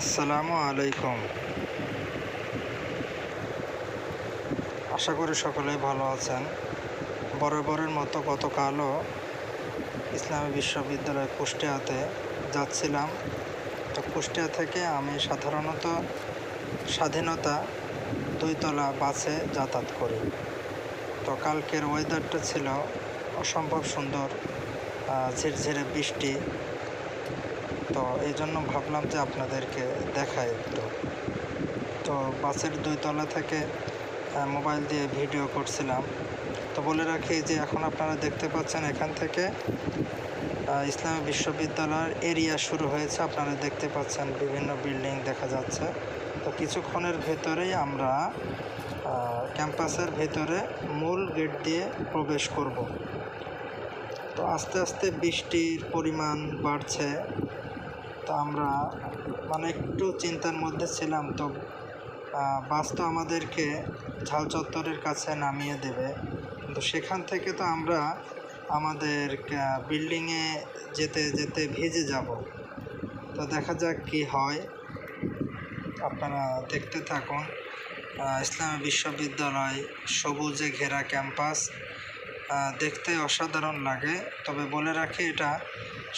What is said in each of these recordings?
আসসালামু আলাইকুম। আশা করি সকলেই ভালো আছেন। বরাবরের মতো গতকালও ইসলামী বিশ্ববিদ্যালয় কুষ্টিয়াতে যাচ্ছিলাম। তো কুষ্টিয়া থেকে আমি সাধারণত স্বাধীনতা দুইতলা বাসে যাতায়াত করি। তো কালকের ওয়েদারটা ছিল অসম্ভব সুন্দর ঝিরঝিরে বৃষ্টি তো এই জন্য ভাবলাম যে আপনাদেরকে দেখাই একটু। তো বাসের দুই তলা থেকে মোবাইল দিয়ে ভিডিও করছিলাম। তো বলে রাখি যে এখন আপনারা দেখতে পাচ্ছেন এখান থেকে ইসলামী বিশ্ববিদ্যালয়ের এরিয়া শুরু হয়েছে। আপনারা দেখতে পাচ্ছেন বিভিন্ন বিল্ডিং দেখা যাচ্ছে। তো কিছুক্ষণের ভেতরেই আমরা ক্যাম্পাসের ভেতরে মূল গেট দিয়ে প্রবেশ করব। তো আস্তে আস্তে বৃষ্টির পরিমাণ বাড়ছে। তো আমরা মানে একটু চিন্তার মধ্যে ছিলাম, তো বাস তো আমাদেরকে ঝাল চত্বরের কাছে নামিয়ে দেবে। কিন্তু সেখান থেকে তো আমরা আমাদের বিল্ডিংয়ে যেতে যেতে ভিজে যাব। তো দেখা যাক কি হয়। আপনারা দেখতে থাকুন। ইসলামী বিশ্ববিদ্যালয় সবুজে ঘেরা ক্যাম্পাস। দেখতে অসাধারণ লাগে। তবে বলে রাখি এটা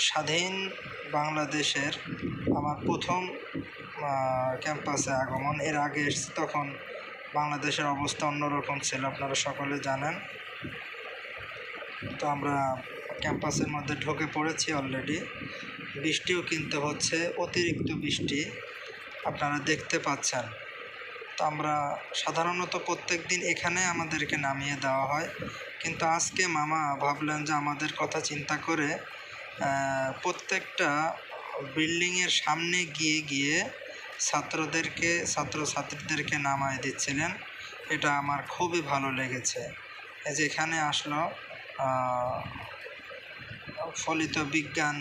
স্বাধীন বাংলাদেশের আমার প্রথম ক্যাম্পাসে আগমন। এর আগে এসেছি তখন বাংলাদেশের অবস্থা অন্যরকম ছিল, আপনারা সকলে জানেন। তো আমরা ক্যাম্পাসের মধ্যে ঢুকে পড়েছি অলরেডি বৃষ্টিও কিনতে হচ্ছে, অতিরিক্ত বৃষ্টি আপনারা দেখতে পাচ্ছেন। তো আমরা সাধারণত প্রত্যেক দিন এখানে আমাদেরকে নামিয়ে দেওয়া হয়। কিন্তু আজকে মামা ভাবলেন যে আমাদের কথা চিন্তা করে প্রত্যেকটা বিল্ডিংয়ের সামনে গিয়ে গিয়ে ছাত্রদেরকে, ছাত্রছাত্রীদেরকে নামায় দিচ্ছিলেন। এটা আমার খুবই ভালো লেগেছে। এই যে এখানে আসলো ফলিত বিজ্ঞান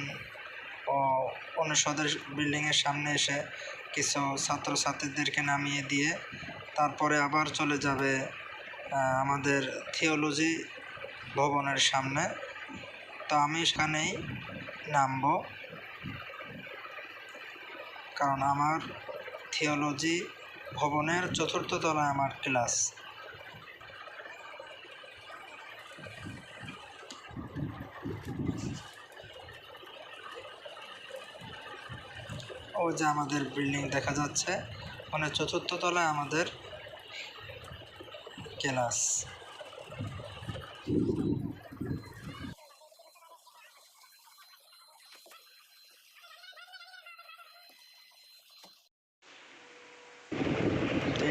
ও অনুষদের বিল্ডিংয়ের সামনে এসে কিছু ছাত্রছাত্রীদেরকে নামিয়ে দিয়ে তারপরে আবার চলে যাবে আমাদের থিওলজি ভবনের সামনে। তো আমি সেখানেই নামবো। কারণ আমার থিওলজি ভবনের চতুর্থ তলায় আমার ক্লাস। ও যে আমাদের বিল্ডিং দেখা যাচ্ছে মানে চতুর্থ তলায় আমাদের ক্লাস।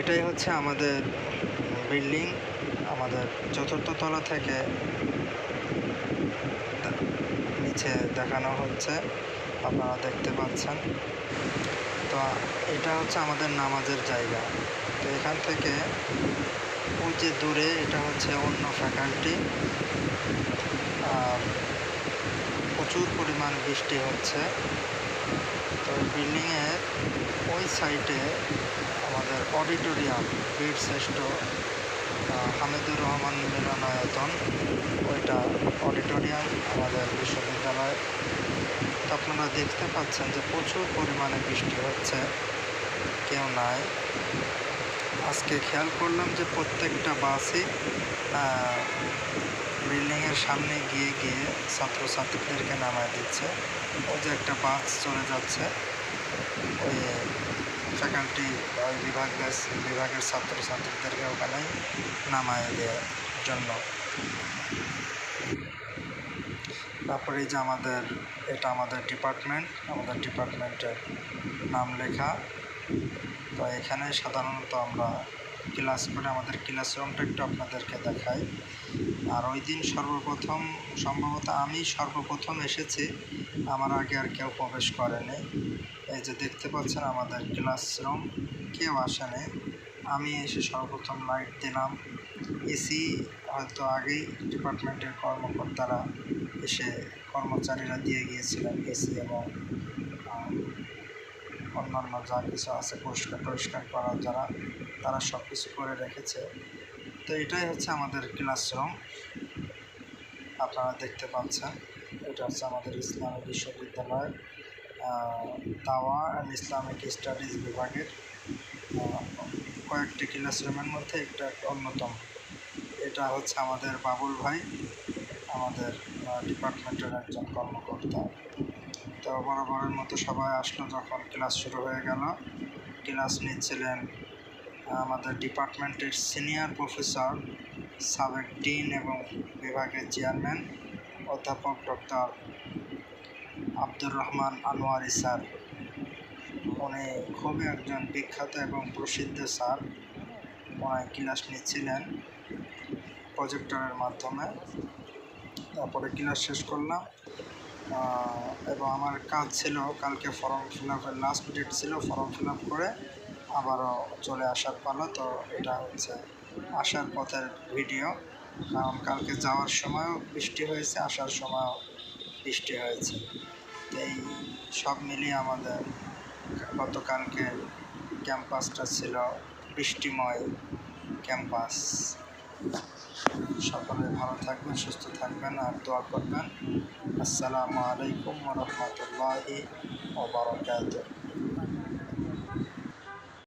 এটাই হচ্ছে আমাদের বিল্ডিং, আমাদের চতুর্থ তলা থেকে নিচে দেখানো হচ্ছে, আপনারা দেখতে পাচ্ছেন। তো এটা হচ্ছে আমাদের নামাজের জায়গা। তো এখান থেকে ওই যে দূরে এটা হচ্ছে অন্য ফ্যাকাল্টি আর প্রচুর পরিমাণ বৃষ্টি হচ্ছে। তো বিল্ডিংয়ের ওই সাইডে অডিটোরিয়াম, বীর শ্রেষ্ঠ হামিদুর রহমান মিলনায়তন ওইটা অডিটোরিয়াম, আমাদের বিশ্ববিদ্যালয়। তো আপনারা দেখতে পাচ্ছেন যে প্রচুর পরিমাণে বৃষ্টি হচ্ছে, কেউ নাই। আজকে খেয়াল করলাম যে প্রত্যেকটা বাসই বিল্ডিংয়ের সামনে গিয়ে গিয়ে ছাত্রছাত্রীদেরকে নামায় দিচ্ছে। ওই যে একটা বাস চলে যাচ্ছে, ওই ফ্যাকাল্টি বিভাগের বিভাগের ছাত্রছাত্রীদেরকে ওখানে নামায় দেওয়ার জন্য। তারপরে যে আমাদের, এটা আমাদের ডিপার্টমেন্ট, আমাদের ডিপার্টমেন্টের নাম লেখা। তো এখানে সাধারণত আমরা ক্লাস করে, আমাদের ক্লাসরুমটা একটু আপনাদেরকে দেখাই। আর ওই দিন সর্বপ্রথম, সম্ভবত আমি সর্বপ্রথম এসেছি, আমার আগে আর কেউ প্রবেশ করেনি। এই যে দেখতে পাচ্ছেন আমাদের ক্লাসরুম কেউ আসে নেই। আমি এসে সর্বপ্রথম লাইট দিলাম। এসি হয়তো আগেই ডিপার্টমেন্টের কর্মকর্তারা এসে কর্মচারীরা দিয়ে গিয়েছিলেন এসি এবং অন্যান্য যা কিছু আছে পরিষ্কার টরিষ্কার করার যারা, তারা সব কিছু করে রেখেছে। তো এটাই হচ্ছে আমাদের ক্লাসরুম আপনারা দেখতে পাচ্ছেন, এটা হচ্ছে আমাদের ইসলামী বিশ্ববিদ্যালয়। দাওয়া অ্যান্ড ইসলামিক স্টাডিজ বিভাগের কয়েকটি ক্লাসরুমের মধ্যে একটা অন্যতম। এটা হচ্ছে আমাদের বাবুল ভাই, আমাদের ডিপার্টমেন্টের একজন কর্মকর্তা। তো বরাবরের মতো সবাই আসলো যখন ক্লাস শুরু হয়ে গেল। ক্লাস নিচ্ছিলেন আমাদের ডিপার্টমেন্টের সিনিয়র প্রফেসর সাবেক ডিন এবং বিভাগের চেয়ারম্যান অধ্যাপক ডক্টর আব্দুর রহমান আনোয়ারি স্যার। উনি খুবই একজন বিখ্যাত এবং প্রসিদ্ধ স্যার। উনি ক্লাস নিচ্ছিলেন প্রজেক্টরের মাধ্যমে। তারপরে ক্লাস শেষ করলাম। এবং আমার কাজ ছিল কালকে ফর্ম ফিল আপের লাস্ট ডেট ছিল ফর্ম ফিল আপ করে আবারও চলে আসার পালা। তো এটা হচ্ছে আসার পথের ভিডিও কারণ কালকে যাওয়ার সময়ও বৃষ্টি হয়েছে, আসার সময়ও বৃষ্টি হয়েছে। এই সব মিলিয়ে আমাদের গতকালকে ক্যাম্পাসটা ছিল বৃষ্টিময় ক্যাম্পাস। সকলে ভালো থাকবেন, সুস্থ থাকবেন আর দোয়া করবেন। আসসালামু আলাইকুম রহমতুল্লাহি ওবরাকাতুহ